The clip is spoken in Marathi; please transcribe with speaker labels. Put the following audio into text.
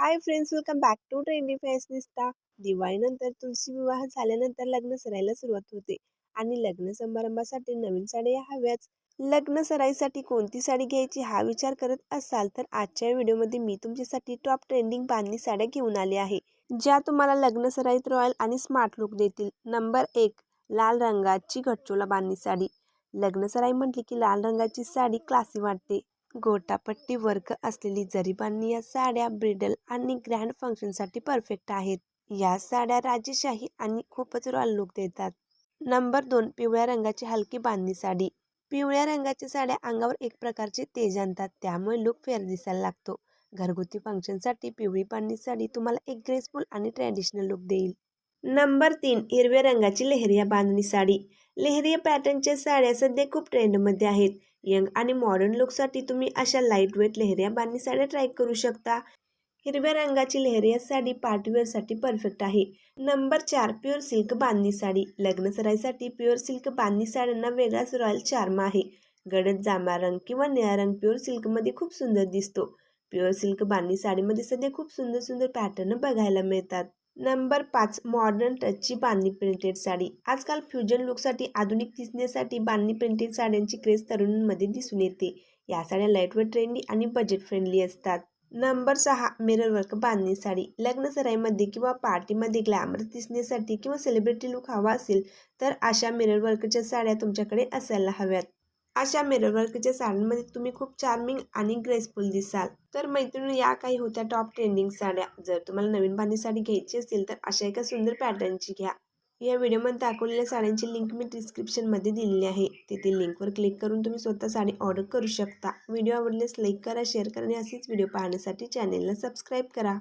Speaker 1: Hi friends welcome back to trendy fashionista दिवाळीनंतर तुलसी विवाह झाल्यानंतर लग्न सरायला सुरुवात होते. आणि लग्न समारंभासाठी नवीन साड्या हव्याच. लग्न सराईसाठी कोणती साडी घ्यायची हा विचार करत असाल तर आजच्या व्हिडिओमध्ये मी तुमच्यासाठी टॉप ट्रेंडिंग बांधणी साड्या घेऊन आले आहे. ज्या तुम्हाला लग्न सराईत रॉयल आणि स्मार्ट लुक देतील. नंबर एक लाल रंगाची घटचोला बांधणी साडी. लग्न सराई म्हटली की लाल रंगाची साडी क्लासी वाटते. गोटापट्टी वर्क असलेली जरीबांनी या साड्या ब्रिडल आणि ग्रँड फंक्शनसाठी परफेक्ट आहेत. या साड्या राजेशाही आणि खूपच रॉयल लुक देतात. नंबर दोन पिवळ्या रंगाची हलकी बांधणी साडी. पिवळ्या रंगाच्या साड्या अंगावर एक प्रकारचे तेज आणतात त्यामुळे लुक फेअर दिसायला लागतो. घरगुती फंक्शनसाठी पिवळी बांधणी साडी तुम्हाला एक ग्रेसफुल आणि ट्रॅडिशनल लुक देईल. नंबर तीन हिरव्या रंगाची लेहरिया बांधणी साडी. लेहरिया पॅटर्नच्या साड्या सध्या खूप ट्रेंडमध्ये आहेत. यंग आणि मॉडर्न लुकसाठी तुम्ही अशा लाइट वेट लेहरिया बांधणी साड्या ट्राय करू शकता. हिरव्या रंगाची लेहरिया साडी पार्टीवेअरसाठी परफेक्ट आहे. नंबर चार प्युअर सिल्क बांधणी साडी. लग्न सराईसाठी प्युअर सिल्क बांधणी साड्यांना वेगळाच रॉयल चार्म आहे. गडद जांभळा रंग किंवा निळा रंग प्युअर सिल्कमध्ये खूप सुंदर दिसतो. प्युअर सिल्क बांधणी साडीमध्ये सध्या खूप सुंदर सुंदर पॅटर्न बघायला मिळतात. नंबर पाच मॉडर्न टचची बांधणी प्रिंटेड साडी. आजकाल फ्युजन लुकसाठी आधुनिक दिसण्यासाठी बांधणी प्रिंटेड साड्यांची क्रेज तरुणांमध्ये दिसून येते. या साड्या लाईटवेट ट्रेंडी आणि बजेट फ्रेंडली असतात. नंबर सहा मिरर वर्क बांधणी साडी. लग्न सराईमध्ये किंवा पार्टीमध्ये ग्लॅमर दिसण्यासाठी किंवा सेलिब्रिटी लुक हवा असेल तर अशा मिरर वर्कच्या साड्या तुमच्याकडे असायला हव्यात. अशा मिरर वर्कच्या साड्यांमध्ये तुम्ही खूप चार्मिंग आणि ग्रेसफुल दिसाल. तर मैत्रिणी या काही होत्या टॉप ट्रेंडिंग साड्या. जर तुम्हाला नवीन पाणी साडी घ्यायची असेल तर अशा एका सुंदर पॅटर्नची घ्या. या व्हिडिओमध्ये दाखवलेल्या साड्यांची लिंक मी डिस्क्रिप्शनमध्ये दिलेली आहे. तिथे लिंकवर क्लिक करून तुम्ही स्वतः साडी ऑर्डर करू शकता. व्हिडिओ आवडल्यास लाईक करा शेअर करा आणि असेच व्हिडिओ पाहण्यासाठी चॅनेलला सबस्क्राईब करा.